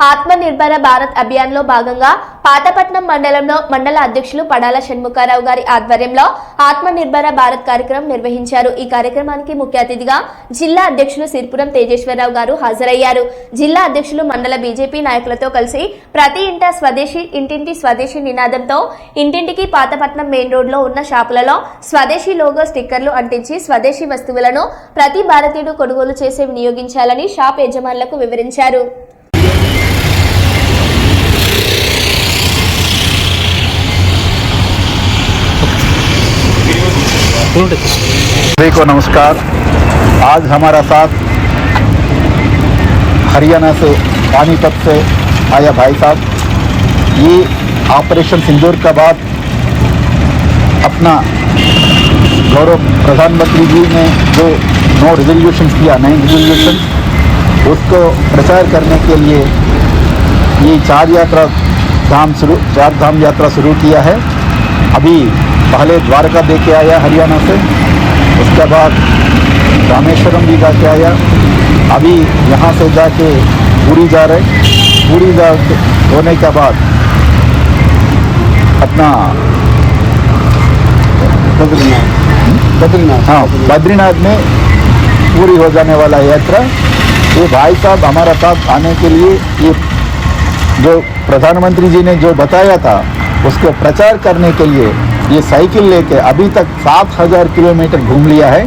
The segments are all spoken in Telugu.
ఆత్మ నిర్భర భారత్ అభియాన్లో భాగంగా పాతపట్నం మండలంలో మండల అధ్యక్షులు పడాల షణ్ముఖారావు గారి ఆధ్వర్యంలో ఆత్మ నిర్భర భారత్ కార్యక్రమం నిర్వహించారు. ఈ కార్యక్రమానికి ముఖ్య అతిథిగా జిల్లా అధ్యక్షులు సిరిపురం తేజేశ్వరరావు గారు హాజరయ్యారు. జిల్లా అధ్యక్షులు మండల బీజేపీ నాయకులతో కలిసి ప్రతి ఇంట స్వదేశీ ఇంటింటి స్వదేశీ నినాదంతో ఇంటింటికి పాతపట్నం మెయిన్ రోడ్లో ఉన్న షాపులలో స్వదేశీ లోగో స్టిక్కర్లు అంటించి స్వదేశీ వస్తువులను ప్రతి భారతీయుడు కొనుగోలు చేసి వినియోగించాలని షాప్ యజమానులకు వివరించారు. सभी को नमस्कार। आज हमारा साथ हरियाणा से, पानीपत से आया भाई साहब। ये ऑपरेशन सिंदूर का बाद अपना गौरव प्रधानमंत्री जी ने जो नो रिजोल्यूशन किया, नए रिजोल्यूशन उसको प्रचार करने के लिए ये चार यात्रा धाम शुरू, चार धाम यात्रा शुरू किया है। अभी पहले द्वारका दे के आया हरियाणा से उसके बाद रामेश्वरम भी जाके आया। अभी यहाँ से जाके पूरी जा रहे पूरी जा होने के बाद अपना बद्रीनाथ। बद्रीनाथ। हाँ बद्रीनाथ में पूरी हो जाने वाला यात्रा। ये भाई साहब हमारा साथ आने के लिए ये जो प्रधानमंत्री जी ने जो बताया था उसको प्रचार करने के लिए ये साइकिल लेके अभी तक 7000 किलोमीटर घूम लिया है।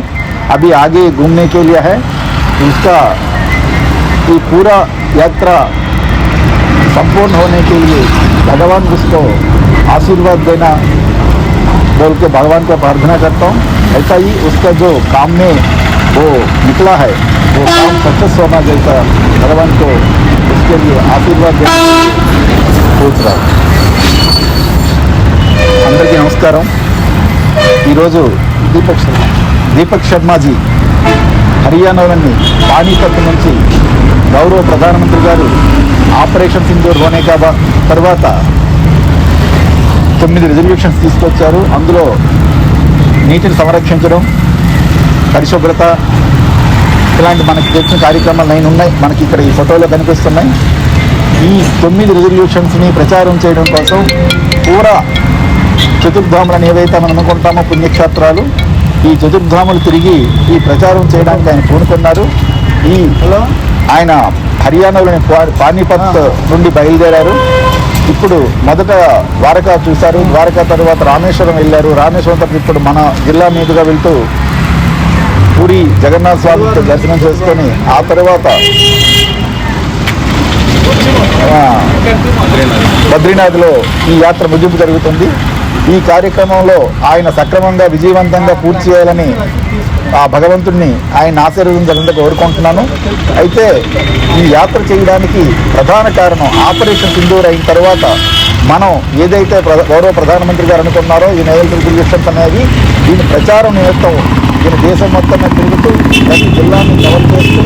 अभी आगे घूमने के लिए है। उसका ये पूरा यात्रा संपूर्ण होने के लिए भगवान उसको आशीर्वाद देना बोल के भगवान को प्रार्थना करता हूँ। ऐसा ही उसका जो काम में वो निकला है, वो काम सक्सेस होना जैसा भगवान को उसके लिए आशीर्वाद देना। पूछ रहा हूँ। నమస్కారం. ఈరోజు దీపక్ శర్మ దీపక్ శర్మాజీ హర్యానాలోని పానీపత్ నుంచి గౌరవ ప్రధానమంత్రి గారు ఆపరేషన్ సింధూర్ రోనేకాబా తర్వాత తొమ్మిది రిజర్వేషన్స్ తీసుకొచ్చారు. అందులో నీటిని సంరక్షించడం పరిశుభ్రత ఇలాంటి మనకి తెలిసిన కార్యక్రమాలు నైన్ ఉన్నాయి. మనకి ఇక్కడ ఈ ఫోటోలో కనిపిస్తున్నాయి. ఈ తొమ్మిది రిజర్వేషన్స్ని ప్రచారం చేయడం కోసం పూరా చతుర్ధాములను ఏవైతే మనం అనుకుంటామో పుణ్యక్షేత్రాలు ఈ చతుర్ధాములు తిరిగి ఈ ప్రచారం చేయడానికి ఆయన పూనుకున్నారు. ఈ ఆయన హర్యానాలోని పానీపత్ నుండి బయలుదేరారు. ఇప్పుడు మొదట ద్వారకా చూశారు. ద్వారకా తర్వాత రామేశ్వరం వెళ్ళారు. రామేశ్వరం తర్వాత ఇప్పుడు మన జిల్లా మీదుగా వెళ్తూ పూరి జగన్నాథ స్వామితో దర్శనం చేసుకొని ఆ తర్వాత బద్రీనాథ్లో ఈ యాత్ర ముగింపు జరుగుతుంది. ఈ కార్యక్రమంలో ఆయన సక్రమంగా విజయవంతంగా పూర్తి చేయాలని ఆ భగవంతుణ్ణి ఆయన ఆశీర్వదించాలని కోరుకుంటున్నాను. అయితే ఈ యాత్ర చేయడానికి ప్రధాన కారణం ఆపరేషన్ సింధూర్ అయిన తర్వాత మనం ఏదైతే ప్ర- గౌరవ ప్రధానమంత్రి గారు అనుకున్నారో ఈ నేల రిజల్యూషన్స్ అనేవి దీని ప్రచారం నిమిత్తం దీని దేశం మొత్తం తిరుగుతూ ప్రతి జిల్లాని కవర్ చేస్తూ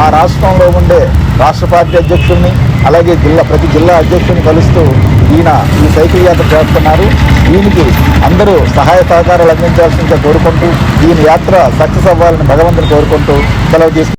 ఆ రాష్ట్రంలో ఉండే రాష్ట్ర పార్టీ అధ్యక్షుడిని అలాగే జిల్లా ప్రతి జిల్లా అధ్యక్షుడిని కలుస్తూ ఈయన ఈ సైకిల్ యాత్ర చేస్తున్నారు. దీనికి అందరూ సహాయ సహకారాలు అందించాల్సిందిగా కోరుకుంటూ దీని యాత్ర సక్సెస్ అవ్వాలని భగవంతుని కోరుకుంటూ సెలవు తీసుకు